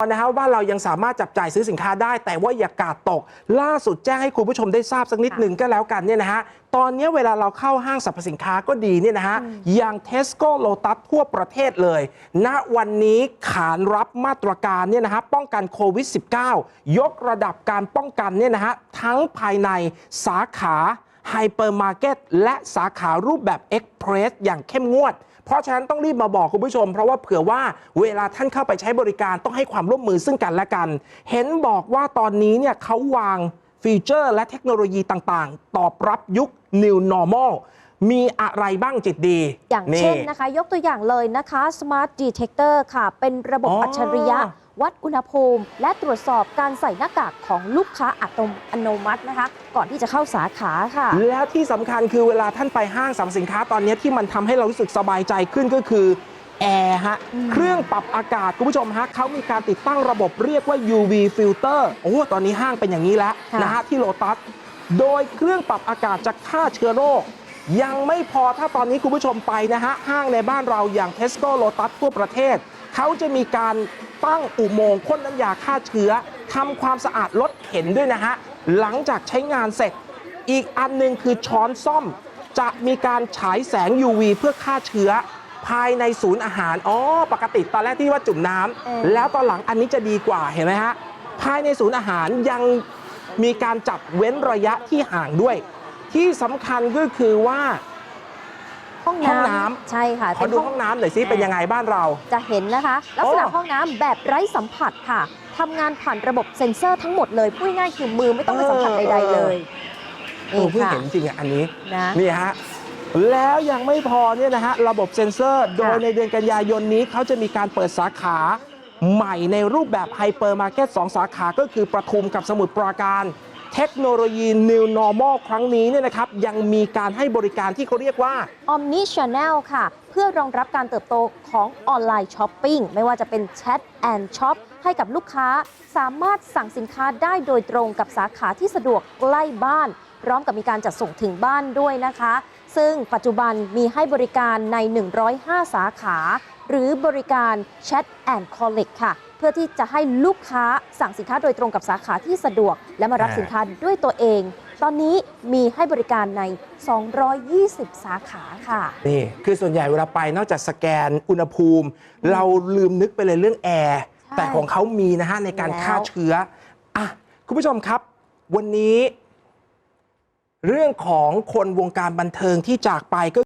นะฮะว่าเรายังสามารถจับจ่ายซื้อสินค้าได้ แต่ว่าอย่ากาดตก ล่าสุดแจ้งให้คุณผู้ชมได้ทราบสักนิดหนึ่งก็แล้วกันเนี่ยนะฮะตอนนี้เวลาเราเข้าห้างสรรพสินค้าก็ดีเนี่ยนะฮะอย่างเทสโก้โลตัสทั่วประเทศเลย ณวันนี้ขานรับมาตรการเนี่ยนะฮะป้องกันโควิด -19 ยกระดับการป้องกันเนี่ยนะฮะทั้งภายในสาขา ไฮเปอร์มาร์เก็ตและสาขารูปแบบเอ็กเพรสอย่างเข้มงวด เพราะฉะนั้นต้องรีบมาบอกคุณผู้ชม เพราะว่าเผื่อว่าเวลาท่านเข้าไปใช้บริการต้องให้ความร่วมมือซึ่งกันและกัน เห็นบอกว่าตอนนี้เนี่ยเขาวางฟีเจอร์และเทคโนโลยีต่างๆ ตอบรับยุค New Normal มีอะไรบ้างจิตดี อย่างเช่นนะคะ ยกตัวอย่างเลยนะคะ Smart Detector ค่ะ เป็นระบบอ๋ออั อัจฉริยะ วัดอุณหภูมิ และตรวจสอบการใส่หน้ากากของลูกค้าอัตโนมัตินะคะ ก่อนที่จะเข้าสาขาค่ะ แล้วที่สำคัญคือเวลาท่านไปห้างสรรพสินค้าตอนนี้ที่มันทำให้เรารู้สึกสบายใจขึ้นก็คือแอร์ฮะ อืม เครื่องปรับอากาศ คุณผู้ชมฮะเขามีการติดตั้งระบบเรียกว่า UV filter โอ้ตอนนี้ห้างเป็นอย่างนี้แล้วค่ะนะฮะที่โลตัส โดยเครื่องปรับอากาศจะฆ่าเชื้อโรค ยังไม่พอถ้าตอนนี้คุณผู้ชมไปนะฮะ ห้างในบ้านเราอย่างเทสโก้โลตัสทั่วประเทศ เขาจะมีการตั้งอุโมงค์พ่นน้ำยาฆ่าเชื้อทำความสะอาดรถเข็นด้วยนะฮะ หลังจากใช้งานเสร็จ อีกอันหนึ่งคือช้อนซ่อม จะมีการฉายแสง UV เพื่อฆ่าเชื้อ ภายในศูนย์อาหาร อ๋อ ปกติตอนแรกที่ว่าจุ่มน้เออำแล้วตอนหลังอันนี้จะดีกว่าเห็นไหมฮะภายในศูนย์อาหารยังมีการจัดเว้นระยะที่ห่างด้วย ที่สำคัญก็คือว่าห้องห้องน้น้ำำใช่ค่ะขอดูห้องน้ำหน่อยซิเป็นยังไงบ้านเรา จะเห็นนะคะ ลักษณะโอ้ห้องน้ำแบบไร้สัมผัสค่ะทำงานผ่านระบบเซ็นเซอร์ทั้งหมดเลยพูดง่ายๆคือมือไม่ต้องไปสัมผัสใดๆเลยเออเพิ่งค่ะเห็นจริงอะอันนี้ นะ นี่ฮะ แล้วยังไม่พอเนี่ยนะฮะ ระบบเซ็นเซอร์ โดยในเดือนกันยายนนี้เขาจะมีการเปิดสาขาใหม่ในรูปแบบไฮเปอร์มาร์เก็ต2สาขาก็คือประทุมกับสมุทรปราการ เทคโนโลยี New Normal ครั้งนี้เนี่ยนะครับยังมีการให้บริการที่เขาเรียกว่า Omni Channel ค่ะ เพื่อรองรับการเติบโตของออนไลน์ช้อปปิ้งไม่ว่าจะเป็นแชทแอนช็อปให้กับลูกค้า สามารถสั่งสินค้าได้โดยตรงกับสาขาที่สะดวกใกล้บ้าน พร้อมกับมีการจัดส่งถึงบ้านด้วยนะคะ ซึ่งปัจจุบันมีให้บริการใน 105 สาขา หรือบริการ Chat and Collect ค่ะ เพื่อที่จะให้ลูกค้าสั่งสินค้าโดยตรงกับสาขาที่สะดวก และมารับอ่าสินค้าด้วยตัวเอง ตอนนี้มีให้บริการใน 220 สาขาค่ะ นี่คือส่วนใหญ่เวลาไปนอกจากสแกนอุณหภูมิ เราลืมนึกไปเลยเรื่องแอร์ใช่แต่ของเขามีนะฮะในการแล้วฆ่าเชื้ออะคุณผู้ชมครับ วันนี้ เรื่องของคนวงการบันเทิงที่จากไปก็